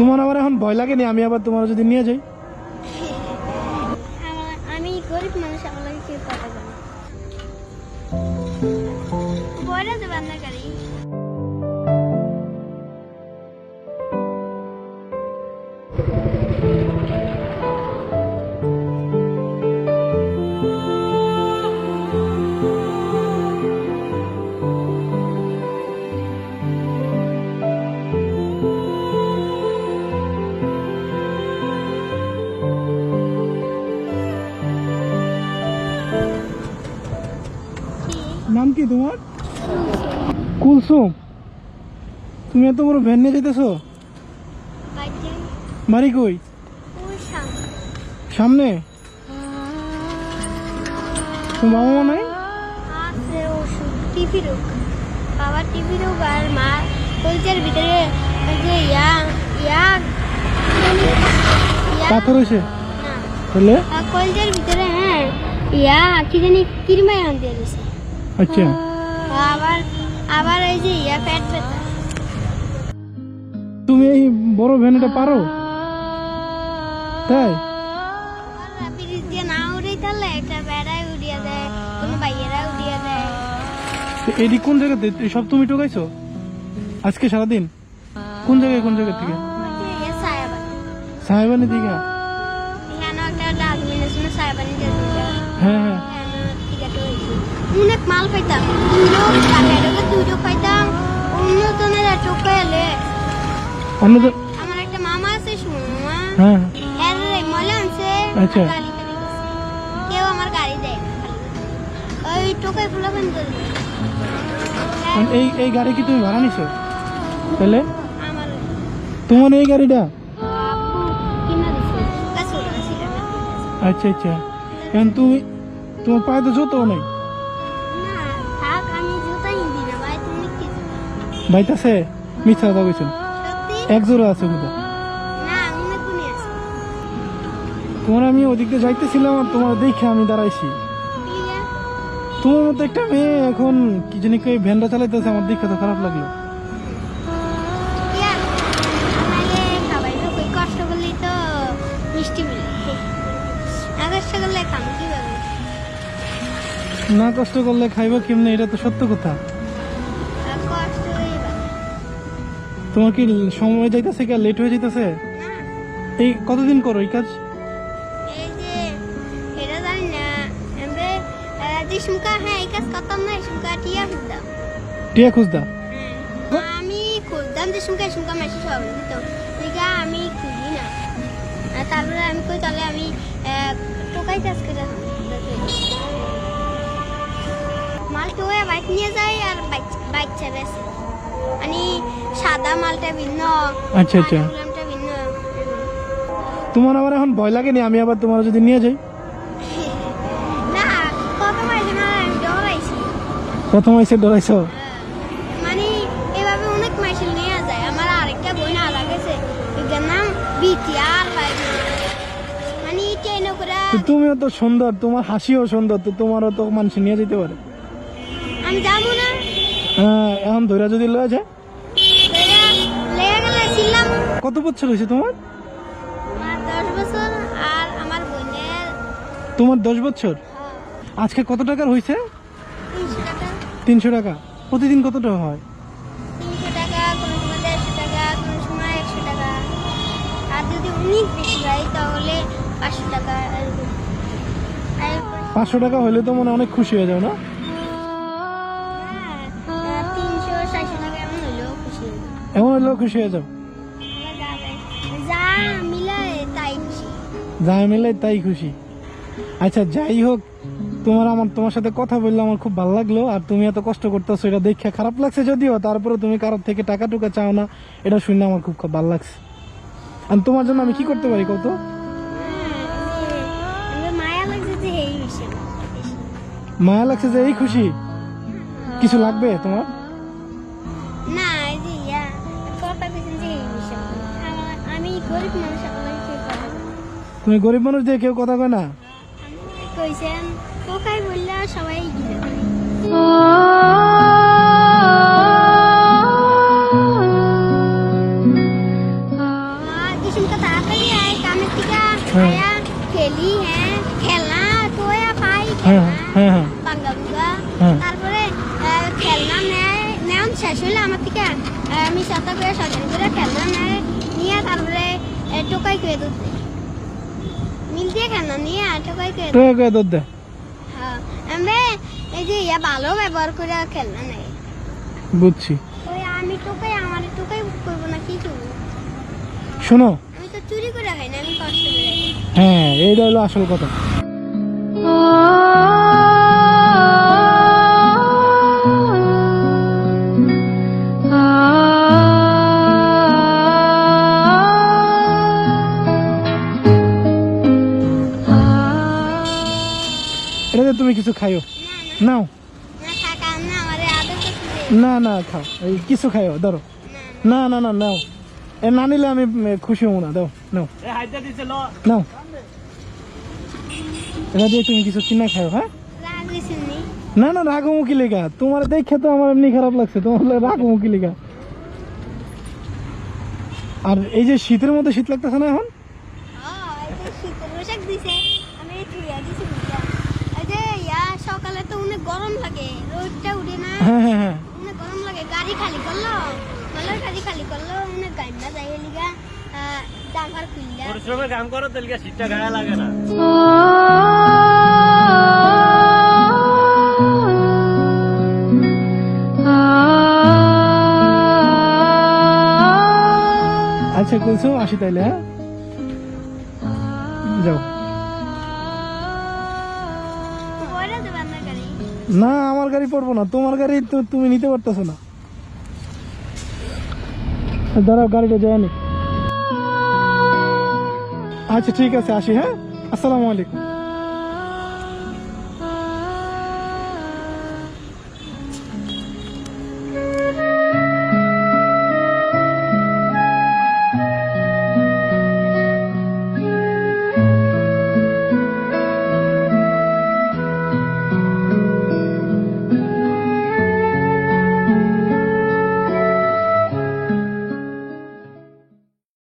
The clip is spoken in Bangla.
তোমার আবার এখন ভয় লাগেনি? আমি আবার তোমার যদি নিয়ে যাই। আমি গরিব মানুষ, আমার লাগে না। তোমার? কুলসুম তুমি এত বড় ভ্যান নিয়ে যেতেছো বাড়ি কই? সামনে? তোমার বাবা মা নাই? টিভি রোগ বাবার টিভি রোগ আর মা কলচার ভিতরে যে ইয়া ইয়া পাথর হয়েছে তাহলে কলচার ভিতরে হ্যাঁ ইয়া কি জানি কিরমাই আনতে দিছে আচ্ছা। আবার আবার ওই যে ইয়া পেট ব্যথা তুমি এই বড় ভ্যানটা পারো? তাই? দেয় কোনো জায়গাতে? এই সব তুমি টোকাইছো আজকে সারাদিন? কোন জায়গায় কোন জায়গা থেকে? সাহেবানি দিঘা এখানে একটা ডাস্টবিন আছে না সায়াবানি ডাস্টবিনটা হ্যাঁ হ্যাঁ। অনেক মাল পাইতাম। দুটো পাইতাম। অন্য জনের চোখে এলে অন্য তো আমার একটা মামা আছে সুমা। হ্যাঁ। এর মলে আনছে। আচ্ছা। কেউ আমার গাড়ি দেয়। ওই টোকাই ফুলাবেন তো আর এই এই গাড়ি কি তুমি ভাড়া নিছো? তাহলে? তোমার এই গাড়িটা? আচ্ছা আচ্ছা। এখন তুমি তোমার পায়ে তো জুতো নাই। বাইতাছে মিথ্যা কথা কইছো এক জোড়া আছে আছে। তোমার আমি ওদিক যাইতেছিলাম আর তোমার দেখে আমি দাঁড়াইছি। তোমার মতো একটা মেয়ে এখন কি জানি কই ভ্যানটা চালাইতেছে আমার দেখে তো খারাপ লাগল। না কষ্ট করলে খাইবো কেমনে এটা তো সত্য কথা। তোমার কি সময় যাইতেছে কি লেট হয়ে যাইতেছে? এই কতদিন করো এই কাজ? হ্যাঁ টিয়া খুঁজদা আমি খুঁজতাম যে সুমকা সুমকা মাসি সব দিত ঠিক আমি খুঁজি না। তারপরে আমি কই তাহলে আমি টোকাই করে মাল বাইক নিয়ে যাই আর বাইক বাইক চালাইছে মানে সাদা মালটা ভিন্ন আচ্ছা, আচ্ছা। তোমার এখন ভয় লাগেনি আমি আবার তোমার যদি নিয়ে যাই। না কত মাইছে না আমি ডরাইছি। প্রথম ডরাইছো? মানে এভাবে অনেক মাইসেল নিয়ে যায়। আমার আরেকটা বই না লাগেছে এটার নাম বিটিআর ভাই। মানে ট্রেন করে তুমিও তো সুন্দর তোমার হাসিও সুন্দর তো তোমারও তো মানুষ নিয়ে যেতে পারে। আমি যাব না। হ্যাঁ এখন ধৈর্য যদি লয়ে যায়? কত বছর হয়েছে তোমার? তোমার দশ বছর? আজকে কত টাকার হয়েছে তিনশো টাকা। প্রতিদিন কত টাকা হয়? হয় পাঁচশো টাকা হলে তো মনে অনেক খুশি হয়ে যাও না? এমন হলেও খুশি হয়ে যাও যা মিলে তাই খুশি। আচ্ছা যাই হোক, তোমার আমার তোমার সাথে কথা বললে আমার খুব ভালো লাগল, আর তুমি এত কষ্ট করতেছো, এটা দেখে খারাপ লাগছে যদিও তারপরে তুমি কারোর থেকে টাকা টুকা চাও না, এটা শুনে আমার খুব ভালো লাগছে। আর তোমার জন্য আমি কি করতে পারি কত মায়া লাগছে যে এই খুশি। কিছু লাগবে তোমার? না আমি গরিব মানুষ আমার কেউ কথা। তুমি গরিব মানুষ দিয়ে কেউ কথা কয় না আমি কইছেন কোকাই বললে সবাই শেষ হইলে আমার থেকে আমি সাথে করে সজানি করে খেলনা নেয় নিয়ে তারপরে টোকাই করে দুধ মিল দিয়ে খেলনা নিয়ে আর টোকাই করে তো কয়ে দুধ দে হ্যাঁ আমি এই যে ইয়া ভালো ব্যবহার করে খেলনা নেয়। বুঝছি। ওই আমি টোকাই আমার টোকাই করব না কি করব? শোনো। আমি তো চুরি করে খাই না আমি কষ্ট করে হ্যাঁ এইটা হলো আসল কথা। তুমি কিছু খাইও? নাও। না না খাও। এই কিছু খাইও ধরো। না না না নাও। এ না নিলে আমি খুশি হব না দাও নাও। নাও। এটা দিয়ে তুমি কিছু কিনা খাও হ্যাঁ? না না রাগো মুখি লেখা তোমার দেখে তো আমার এমনি খারাপ লাগছে তোমার রাগো মুখি লেখা আর এই যে শীতের মধ্যে শীত লাগতেছে না এখন ও এই যে শীতের পোশাক দিছে আমি ধুইয়া দিছি বুঝা এই যে ইয়া সকালে তো অনেক গরম লাগে রোদটা উঠে না। হ্যাঁ হ্যাঁ হ্যাঁ। অনেক গরম লাগে গাড়ি খালি করল ভালো গাড়ি খালি করল অনেক গাড়ি না যাই লিগা জামার খুললা পরিশ্রমের কাম করো তাহলে শীতটা গায়ে লাগে না। আচ্ছা কইছো আসি তাইলে হ্যাঁ? যাও। না, আমার গাড়ি পড়ব না। তোমার গাড়ি তো তুমি নিতে পারতেছো না। দাঁড়াও, গাড়িটা যায়নি আচ্ছা ঠিক আছে, আসি হ্যাঁ? আসসালামু আলাইকুম।